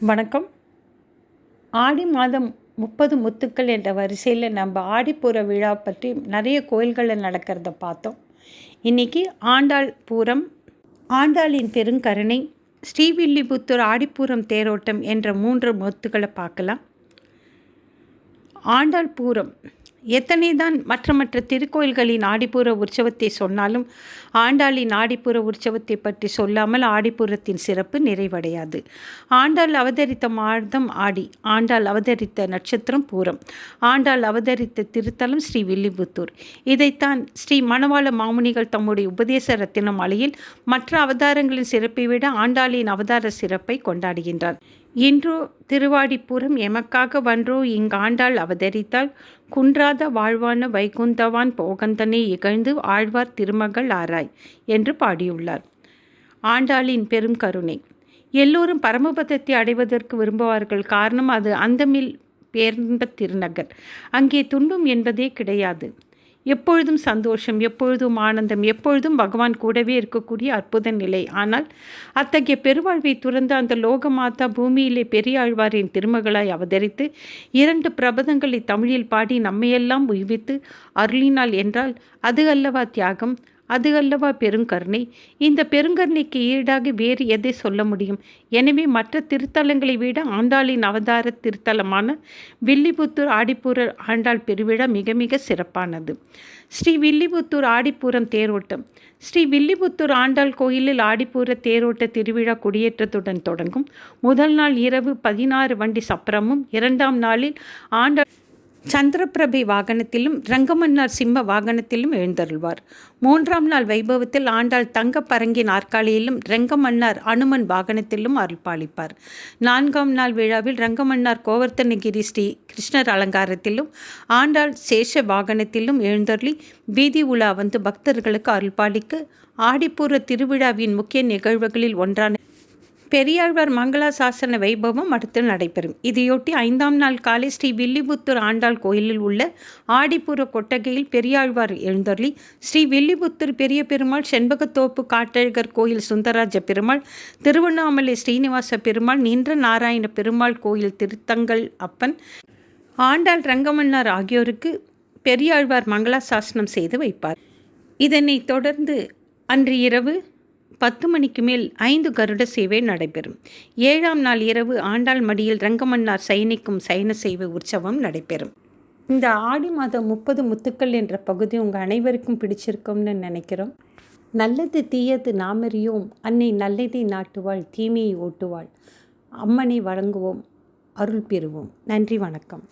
வணக்கம். ஆடி மாதம் முப்பது முத்துக்கள் என்ற வரிசையில் நம்ம ஆடிப்பூர விழா பற்றி நிறைய கோயில்களில் நடக்கிறத பார்த்தோம். இன்றைக்கி ஆண்டாள் பூரம் ஆண்டாளின் பெருங்கருணை ஸ்ரீவில்லிபுத்தூர் ஆடிப்பூரம் தேரோட்டம் என்ற மூன்று முத்துக்களை பார்க்கலாம். ஆண்டாள் பூரம் எத்தனை தான் மற்ற மற்ற திருக்கோயில்களின் ஆடிப்புற உற்சவத்தை சொன்னாலும் ஆண்டாளின் ஆடிப்புற உற்சவத்தை பற்றி சொல்லாமல் ஆடிப்புறத்தின் சிறப்பு நிறைவடையாது. ஆண்டாள் அவதரித்த மாதம் ஆடி ஆண்டாள் அவதரித்த நட்சத்திரம் பூரம் ஆண்டாள் அவதரித்த திருத்தலம் ஸ்ரீ வில்லிபுத்தூர். இதைத்தான் ஸ்ரீ மணவாள மாமுனிகள் தம்முடைய உபதேச ரத்தின மாலையில் மற்ற அவதாரங்களின் சிறப்பை விட ஆண்டாளின் அவதார சிறப்பை கொண்டாடுகின்றார். இன்றோ திருவாடிப்புறம் எமக்காக வன்றோ இங்காண்டாள் அவதரித்தால் குன்றாத வாழ்வான வைகுந்தவான் போகந்தனை இகழ்ந்து ஆழ்வார் திருமகள் ஆராய் என்று பாடியுள்ளார். ஆண்டாளின் பெரும் கருணை. எல்லோரும் பரமபதத்தை அடைவதற்கு விரும்புவார்கள். காரணம் அது அந்தமில் பேர்ந்த திருநகர். அங்கே துன்பம் என்பதே கிடையாது. எப்பொழுதும் சந்தோஷம் எப்பொழுதும் ஆனந்தம் எப்பொழுதும் பகவான் கூடவே இருக்கக்கூடிய அற்புத நிலை. ஆனால் அத்தகைய பெருவாழ்வை துறந்து அந்த லோகமாதா பூமியிலே பெரியாழ்வாரின் திருமகளாய் அவதரித்து இரண்டு பிரபதங்களை தமிழில் பாடி நம்மையெல்லாம் உய்வித்து அருளினாள் என்றால் அது அல்லவா தியாகம்? அது அல்லவா பெருங்கருணை? இந்த பெருங்கருணைக்கு ஈடாக வேறு எதை சொல்ல முடியும்? எனவே மற்ற திருத்தலங்களை விட ஆண்டாளின் அவதார திருத்தலமான வில்லிபுத்தூர் ஆடிப்பூர ஆண்டாள் பெருவிழா மிக மிக சிறப்பானது. ஸ்ரீ வில்லிபுத்தூர் ஆடிப்பூரம் தேரோட்டம். ஸ்ரீ வில்லிபுத்தூர் ஆண்டாள் கோயிலில் ஆடிப்பூர தேரோட்ட திருவிழா கொடியேற்றத்துடன் தொடங்கும். முதல் நாள் இரவு பதினாறு வண்டி சப்பரமும் இரண்டாம் நாளில் ஆண்டாள் சந்திரபிரபை வாகனத்திலும் ரங்கமன்னார் சிம்ம வாகனத்திலும் எழுந்தருள்வார். மூன்றாம் நாள் வைபவத்தில் ஆண்டாள் தங்க பரங்கி நாற்காலியிலும் ரங்கமன்னார் அனுமன் வாகனத்திலும் அருள்பாளிப்பார் நான்காம் நாள் விழாவில் ரங்கமன்னார் கோவர்த்தனகிரி ஸ்ரீ கிருஷ்ணர் அலங்காரத்திலும் ஆண்டாள் சேஷ வாகனத்திலும் எழுந்தருளி வீதி உலா வந்து பக்தர்களுக்கு அருள்பாலிக்க ஆடிப்பூர திருவிழாவின் முக்கிய நிகழ்வுகளில் ஒன்றான பெரியாழ்வார் மங்களாசாசன வைபவம் அடுத்து நடைபெறும். இதையொட்டி ஐந்தாம் நாள் காலை ஸ்ரீ வில்லிபுத்தூர் ஆண்டாள் கோயிலில் உள்ள ஆடிப்புற கொட்டகையில் பெரியாழ்வார் எழுந்தருளி ஸ்ரீ வில்லிபுத்தூர் பெரிய பெருமாள் செண்பகத்தோப்பு காட்டழகர் கோயில் சுந்தராஜ பெருமாள் திருவண்ணாமலை ஸ்ரீனிவாச பெருமாள் நின்ற நாராயண பெருமாள் கோயில் திருத்தங்கள் அப்பன் ஆண்டாள் ரங்கமன்னார் ஆகியோருக்கு பெரியாழ்வார் மங்களாசாசனம் செய்து வைப்பார். இதனைத் தொடர்ந்து அன்று இரவு பத்து மணிக்கு மேல் ஐந்து கருட சேவை நடைபெறும். ஏழாம் நாள் இரவு ஆண்டாள் மடியில் ரங்கமன்னார் சைனிக்கும் சைன சேவை உற்சவம் நடைபெறும். இந்த ஆடி மாதம் முப்பது முத்துக்கள் என்ற பகுதி உங்கள் அனைவருக்கும் பிடிச்சிருக்கும்னு நினைக்கிறோம். நல்லது தீயது நாமறியோம் அன்னை நல்லதை நாட்டுவாள் தீமையை ஓட்டுவாள். அம்மனை வழங்குவோம். அருள் பெறுவோம். நன்றி வணக்கம்.